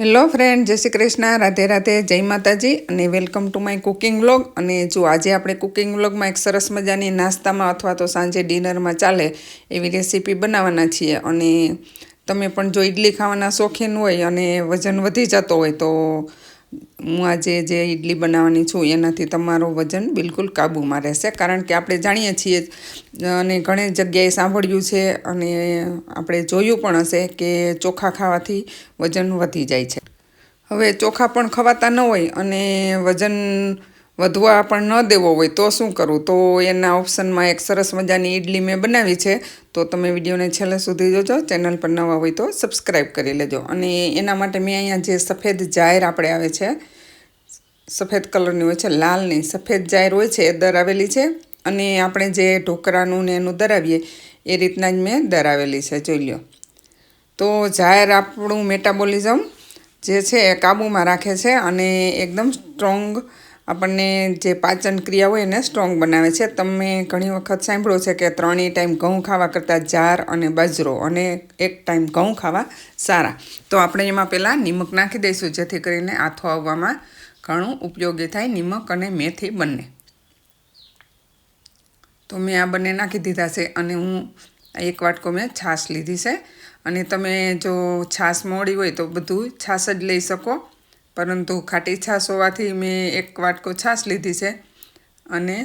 Hello friend જય શ્રી કૃષ્ણ, રાધે રાધે, જય માતાજી અને welcome to my cooking vlog અને જો આજે આપણે કુકિંગ વ્લોગમાં એક સરસ મજાની નાસ્તામાં અથવા તો સાંજે ડિનરમાં ચાલે એવી રેસીપી બનાવવાના છીએ. અને તમે પણ જો ઇડલી ખાવાના શોખીન હોય અને વજન વધી જતો હોય તો હું આજે જે ઇડલી બનાવવાની છું, એનાથી તમારું વજન બિલકુલ કાબૂમાં રહેશે. કારણ કે આપણે જાણીએ છીએ, અને ઘણી જગ્યાએ સાંભળ્યું છે, અને આપણે જોયું પણ હશે કે ચોખા ખાવાથી વજન વધી જાય છે. હવે ચોખા પણ ખવાતા ન હોય, અને વજન વધવા પણ ન દેવો હોય તો શું કરવું તો એના ઓપ્શનમાં એક સરસ મજાની ઇડલી મેં બનાવી છે. તો તમે વિડીયોને છેલ્લે સુધી જોજો. ચેનલ પર નવા હોય તો સબસ્ક્રાઈબ કરી લેજો. અને એના માટે મેં અહીંયા જે સફેદ જાહેર આપણે આવે છે, સફેદ કલરની હોય છે લાલની સફેદ જાહેર હોય છે એ દરાવેલી છે. અને આપણે જે ઢોકરાનું ને એનું દરાવીએ, એ રીતના જ મેં દરાવેલી છે. જોઈ લો તો જાહેર આપણું મેટાબોલિઝમ જે છે એ કાબૂમાં રાખે છે અને એકદમ સ્ટ્રોંગ આપણને જે પાચન ક્રિયા હોય એને સ્ટ્રોંગ બનાવે છે. તમે ઘણી વખત સાંભળો છે કે ત્રણેય ટાઈમ ઘઉં ખાવા કરતાં જાર અને બાજરો અને એક ટાઈમ ઘઉં ખાવા સારા. તો આપણે એમાં પહેલાં નિમક નાખી દઈશું, જેથી કરીને આથો આવવામાં ઘણું ઉપયોગી થાય નિમક અને મેથી બંને. તો મેં આ બંને નાખી દીધા છે અને હું એક વાટકો મેં છાશ લીધી છે. અને તમે જો છાશ મોડી હોય તો બધું છાશ જ લઈ શકો. પરંતુ ખાટી છાશ હોવાથી મેં એક વાટકો છાશ લીધી છે અને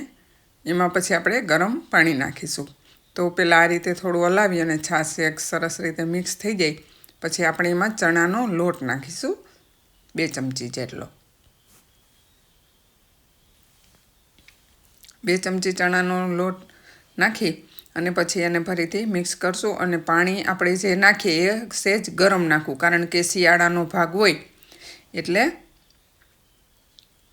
એમાં પછી આપણે ગરમ પાણી નાખીશું. તો પહેલાં આ રીતે થોડું હલાવી અને છાશ એક સરસ રીતે મિક્સ થઈ જાય પછી આપણે એમાં ચણાનો લોટ નાખીશું બે ચમચી જેટલો. બે ચમચી ચણાનો લોટ નાખી અને પછી એને ફરીથી મિક્સ કરશું અને પાણી આપણે જે નાખીએ એ સહેજ ગરમ નાખવું. કારણ કે શિયાળાનો ભાગ હોય એટલે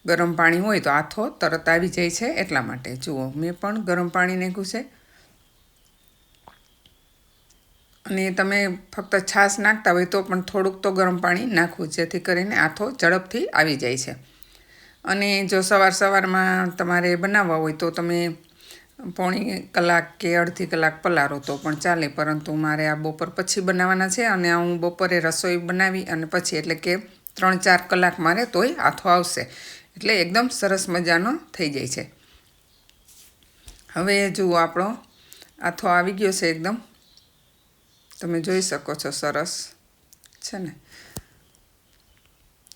ગરમ પાણી હોય તો આથો તરત આવી જાય છે એટલા માટે. જુઓ, મેં પણ ગરમ પાણી નાખ્યું છે. અને તમે ફક્ત છાશ નાખતા હોય તો પણ થોડુંક તો ગરમ પાણી નાખવું, જેથી કરીને આથો ઝડપથી આવી જાય છે. અને જો સવાર સવારમાં તમારે બનાવવા હોય તો તમે પોણી કલાક કે અડધી કલાક પલારો તો પણ ચાલે, પરંતુ મારે આ બપોર પછી બનાવવાના છે અને હું બપોરે રસોઈ બનાવી અને પછી એટલે કે ત્રણ ચાર કલાક મારે તોય આથો આવશે. એટલે એકદમ સરસ મજાનો થઈ જાય છે. હવે જુઓ આપણો આથો આવી ગયો છે એકદમ. તમે જોઈ શકો છો સરસ છે ને?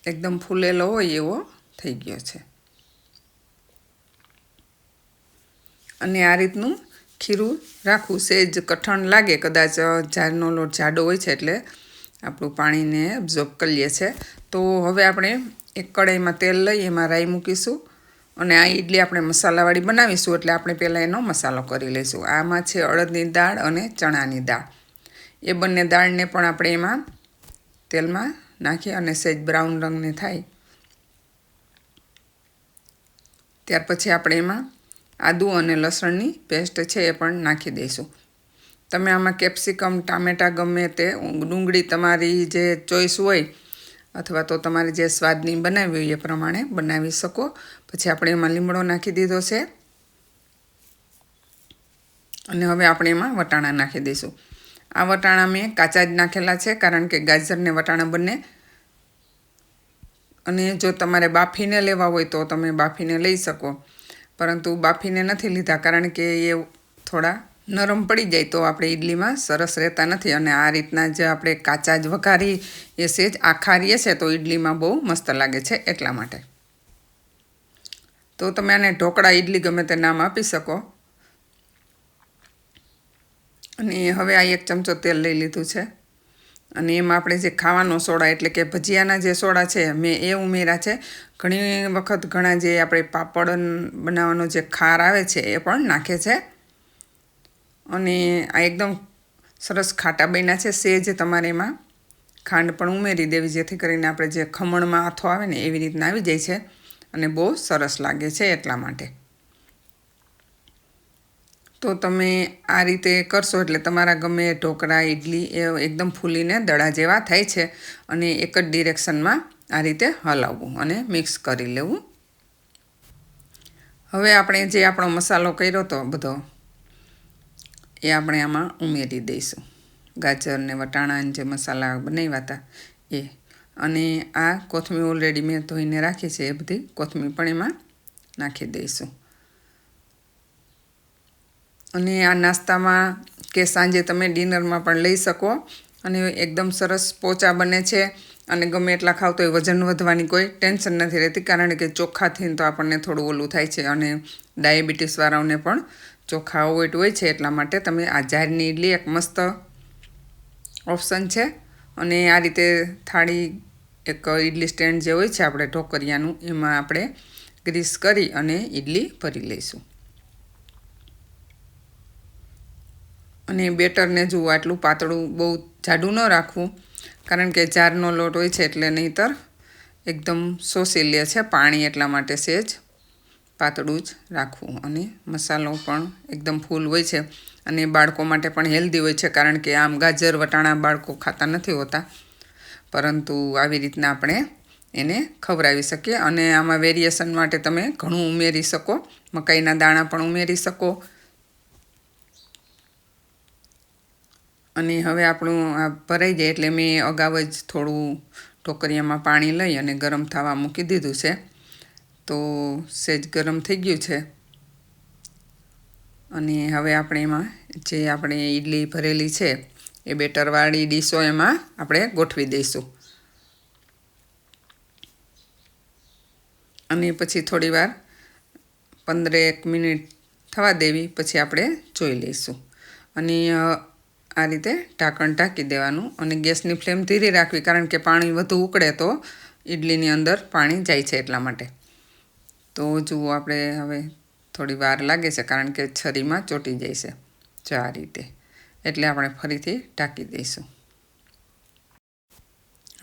એકદમ ફૂલેલો હોય એવો થઈ ગયો છે. અને આ રીતનું ખીરું રાખવું સેજ કઠણ લાગે. કદાચ ઝાડનો લોટ જાડો હોય છે એટલે આપણું પાણીને એબ્ઝોર્બ કરીએ છીએ. તો હવે આપણે એક કડાઈમાં તેલ લઈ, એમાં રાઈ મૂકીશું અને આ ઇડલી આપણે મસાલાવાળી બનાવીશું. એટલે આપણે પહેલાં એનો મસાલો કરી લઈશું. આમાં છે અડદની દાળ અને ચણાની દાળ. એ બંને દાળને પણ આપણે એમાં તેલમાં નાખી અને સહેજ બ્રાઉન રંગની થાય. ત્યાર પછી આપણે એમાં આદું અને લસણની પેસ્ટ છે એ પણ નાખી દઈશું. તમે આમાં કેપ્સિકમ, ટામેટાં ગમે તે ડુંગળી તમારી જે ચોઈસ હોય, અથવા તો તમારે જે સ્વાદની બનાવી હોય એ પ્રમાણે બનાવી શકો. પછી આપણે એમાં લીમડો નાખી દીધો છે. અને હવે આપણે એમાં વટાણા નાખી દઈશું. આ વટાણા મેં કાચા જ નાખેલા છે, કારણ કે ગાજરને વટાણા બંને. અને જો તમારે બાફીને લેવા હોય તો તમે બાફીને લઈ શકો. પરંતુ બાફીને નથી લીધા, કારણ કે એ થોડા નરમ પડી જાય તો આપણે ઇડલીમાં સરસ રહેતા નથી અને આ રીતના જે આપણે કાચા જ વઘારી એ સેજ આખારીએ છે તો ઇડલીમાં બહુ મસ્ત લાગે છે એટલા માટે. તો તમે આને ઢોકળા ઇડલી ગમે તે નામ આપી શકો. અને હવે આ એક ચમચો તેલ લઈ લીધું છે. અને એમાં આપણે જે ખાવાનો સોડા એટલે કે ભજીયાના જે સોડા છે, મેં એ ઉમેર્યા છે. ઘણી વખત ઘણા જે આપણે પાપડ બનાવવાનો જે ખાર આવે છે એ પણ નાખે છે. અને આ એકદમ સરસ ખાટા બન્યા છે સેજ તમારે એમાં. ખાંડ પણ ઉમેરી દેવી, જેથી કરીને આપણે જે ખમણમાં આથો આવે ને એવી રીતના આવી જાય છે અને બહુ સરસ લાગે છે એટલા માટે. તો તમે આ રીતે કરશો એટલે તમારા ગમે ઢોકળા ઇડલી એ એકદમ ફૂલીને દડા જેવા થાય છે અને એક જ ડિરેક્શનમાં આ રીતે હલાવવું અને મિક્સ કરી લેવું. હવે આપણે જે આપણો મસાલો કર્યો હતો બધો એ આપણે આમાં ઉમેરી દઈશું. ગાજર ને વટાણા જે મસાલા બનાવ્યા હતા એ. અને આ કોથમીર ઓલરેડી મેં ધોઈને રાખી છે, એ બધી કોથમીર પણ એમાં નાખી દઈશું. અને આ નાસ્તામાં કે સાંજે તમે ડિનરમાં પણ લઈ શકો. અને એકદમ સરસ પોચા બને છે. અને ગમે એટલા ખાવ તો એ વજન વધવાની કોઈ ટેન્શન નથી રહેતી. કારણ કે ચોખ્ખાથી તો આપણને થોડું ઓલું થાય છે. અને ડાયાબિટીસવાળાઓને પણ ચોખ્ખા અવોઇડ હોય છે એટલા માટે તમે આ જારની ઇડલી એક મસ્ત ઓપ્શન છે. અને આ રીતે થાળી એક ઇડલી સ્ટેન્ડ જે હોય છે આપણે ઢોકરિયાનું, એમાં આપણે ગ્રીસ કરી અને ઇડલી ભરી લઈશું. અને બેટરને જુઓ આટલું પાતળું બહુ જાડું ન રાખવું, કારણ કે જારનો લોટ હોય છે એટલે નહીંતર એકદમ શોષી લે છે, પાણી એટલા માટે સેજ. પાતળું જ રાખવું અને મસાલો પણ એકદમ ફૂલ હોય છે અને બાળકો માટે પણ હેલ્ધી હોય છે કારણ કે આમ ગાજર, વટાણા બાળકો ખાતા નથી હોતા. પરંતુ આવી રીતના આપણે એને ખવડાવી શકીએ અને આમાં વેરિએશન માટે તમે ઘણું ઉમેરી શકો, મકાઈના દાણા પણ ઉમેરી શકો. અને હવે આપણું આ ભરાઈ જાય એટલે મેં અગાઉ જ થોડું ટોકરિયામાં પાણી લઈ અને ગરમ થવા મૂકી દીધું છે. તો સેજ ગરમ થઈ ગયું છે. અને હવે આપણે એમાં જે આપણે ઈડલી ભરેલી છે, એ બેટરવાળી ડીશો એમાં આપણે ગોઠવી દઈશું. અને પછી થોડીવાર પંદરેક મિનિટ થવા દેવી, પછી આપણે જોઈ લઈશું. અને આ રીતે ઢાંકણ ઢાંકી દેવાનું અને ગેસની ફ્લેમ ધીરી રાખવી, કારણ કે પાણી વધુ ઉકળે તો ઇડલીની અંદર પાણી જાય છે એટલા માટે. તો જુઓ આપણે હવે થોડી વાર લાગે છે, કારણ કે છરીમાં ચોંટી જાય છે, જો આ રીતે. એટલે આપણે ફરીથી ઢાંકી દઈશું.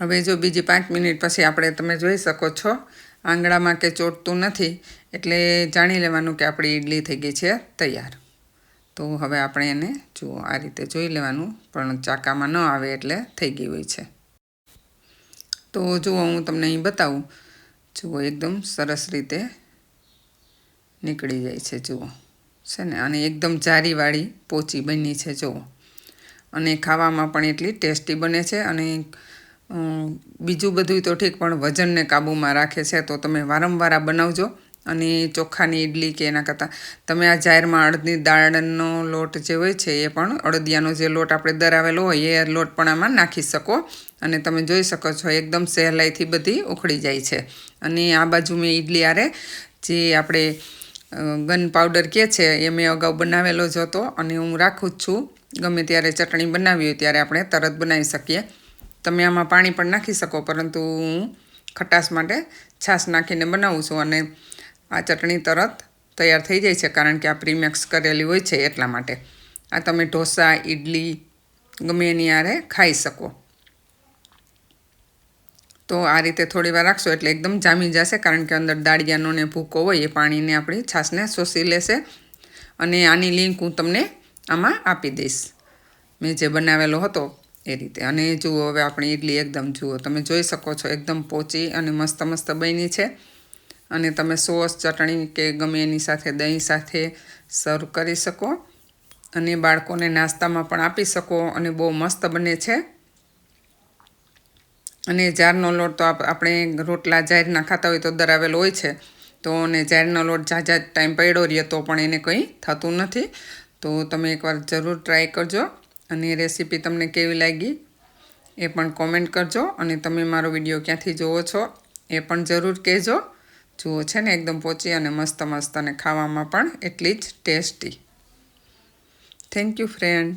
હવે જો બીજી પાંચ મિનિટ પછી આપણે તમે જોઈ શકો છો આંગળામાં કે ચોટતું નથી, એટલે જાણી લેવાનું કે આપણી ઈડલી થઈ ગઈ છે તૈયાર. તો હવે આપણે એને જુઓ, આ રીતે જોઈ લેવાનું, પણ ચાકામાં ન આવે એટલે થઈ ગઈ હોય છે. તો જુઓ, હું તમને અહીં બતાવું. જુઓ, એકદમ સરસ રીતે નીકળી જાય છે, જુઓ. છે ને? અને એકદમ જારીવાળી પોચી બની છે, જુઓ. અને ખાવામાં પણ એટલી ટેસ્ટી બને છે અને બીજું બધું તો ઠીક, પણ વજનને કાબૂમાં રાખે છે, તો તમે વારંવાર આ બનાવજો. અને ચોખાની ઇડલી કે એના કરતાં, તમે આ જાહેરમાં અડદની દાળનો લોટ જે હોય છે, એ પણ અડદિયાનો જે લોટ આપણે દરાવેલો હોય, એ લોટ પણ આમાં નાખી શકો. અને તમે જોઈ શકો છો, એકદમ સહેલાઈથી બધી ઉખડી જાય છે. અને આ બાજુ મેં ઇડલી આરે જે આપણે ગન પાવડર કે છે, એ મેં અગાઉ બનાવેલો જ હતો અને હું રાખું જ છું. ગમે ત્યારે ચટણી બનાવી હોય ત્યારે આપણે તરત બનાવી શકીએ. તમે આમાં પાણી પણ નાખી શકો, પરંતુ હું ખટાશ માટે છાશ નાખીને બનાવું છું અને આ ચટણી તરત તૈયાર થઈ જાય છે, કારણ કે આ પ્રીમેક્સ કરેલી હોય છે એટલા માટે. આ તમે ઢોસા ઇડલી ગમે એની આરે ખાઈ શકો. તો આ રીતે થોડી વાર રાખશો એટલે એકદમ જામી જશે, કારણ કે અંદર દાળિયાનો ને ભૂકો હોય એ પાણીને આપણી છાશને શોષી લેશે. અને આની લિંક હું તમને આમાં આપી દઈશ. મેં જે બનાવેલો હતો એ રીતે. અને જુઓ હવે આપણી ઇડલી એકદમ, જુઓ તમે જોઈ શકો છો, એકદમ પોચી અને મસ્ત મસ્ત બની છે. અને તમે સોસ, ચટણી કે ગમે એની સાથે દહીં સાથે સર્વ કરી શકો. અને બાળકોને નાસ્તામાં પણ આપી શકો અને બહુ મસ્ત બને છે. અને જારનો લોટ તો આપણે રોટલા જાહેરના ખાતા હોય તો દરાવેલો હોય છે. તો અને જાહેરનો લોટ ઝાઝા ટાઈમ પડ્યો રહીએ તો પણ એને કંઈ થતું નથી. તો તમે એકવાર જરૂર ટ્રાય કરજો અને રેસીપી તમને કેવી લાગી એ પણ કોમેન્ટ કરજો અને તમે મારો વીડિયો ક્યાંથી જુઓ છો એ પણ જરૂર કહેજો. જુઓ છે ને એકદમ પોચી અને મસ્ત મસ્ત અને ખાવામાં પણ એટલી જ ટેસ્ટી. Thank you friend